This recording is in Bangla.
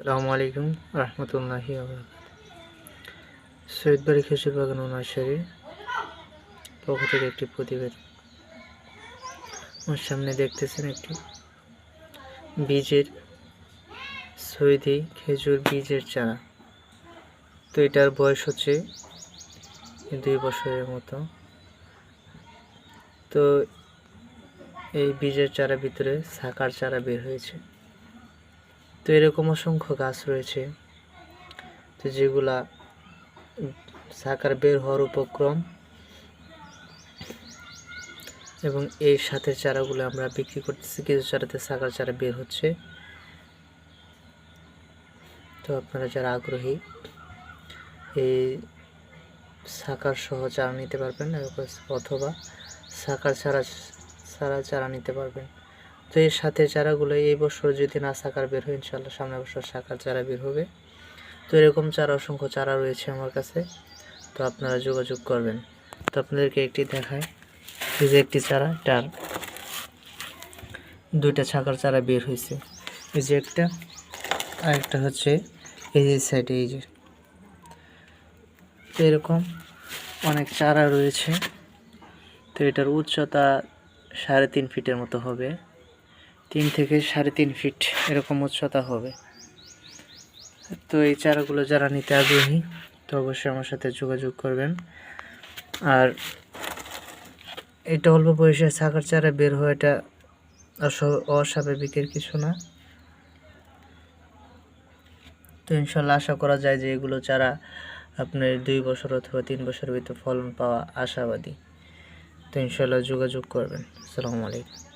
আসসালামু আলাইকুম রহমতুল্লাহি সৈয়দ বাড়ি খেজুর বাগান ও পক্ষ থেকে একটি প্রতিবেদন। আমার সামনে দেখতেছেন একটি বীজের সৈদি খেজুর বীজের চারা। তো এটার বয়স হচ্ছে দুই বছরের মতো। তো এই বীজের চারা ভিতরে সাকার চারা বের হয়েছে। তো এরকম অসংখ্য গাছ রয়েছে। তো যেগুলা সাকার বের হওয়ার উপক্রম। এবং এই সাথে চারাগুলো আমরা বিক্রি করতেছি কিছু চারাতে সাকার চারা বের হচ্ছে। তো আপনারা যারা আগ্রহী, এই সাকার সহ চারা নিতে পারবেন, অথবা সাকার চারা চারা চারা নিতে পারবেন। তো এর সাথে চারাগুলো এই বছর যদি না সাকার বের হয় ইনশাল্লাহ সামনের বছর সাকার চারা বের হবে। তো এরকম চারা, অসংখ্য চারা রয়েছে আমার কাছে। তো আপনারা যোগাযোগ করবেন। তো আপনাদেরকে একটি দেখায় এই যে একটি চারা এটার দুইটা ছাকার চারা বের হয়েছে। এই যে একটা আর একটা হচ্ছে এই যে সাইডে এই যে। তো এরকম অনেক চারা রয়েছে। তো এটার উচ্চতা সাড়ে তিন ফিটের মতো হবে। তিন থেকে সাড়ে তিন ফিট এরকম উচ্চতা হবে। তো এই চারাগুলো যারা নিতে আগ্রহী, তো অবশ্যই আমার সাথে যোগাযোগ করবেন। আর এটা অল্প বয়সে ছাকার চারা বের হওয়া এটা অস- অস্বাভাবিকের কিছু না। তো ইনশাল্লাহ আশা করা যায় যে এগুলো চারা আপনার দুই বছর অথবা তিন বছরের ভিতর ফলন পাওয়া আশাবাদী। তো ইনশাল্লাহ যোগাযোগ করবেন। আসসালামু আলাইকুম।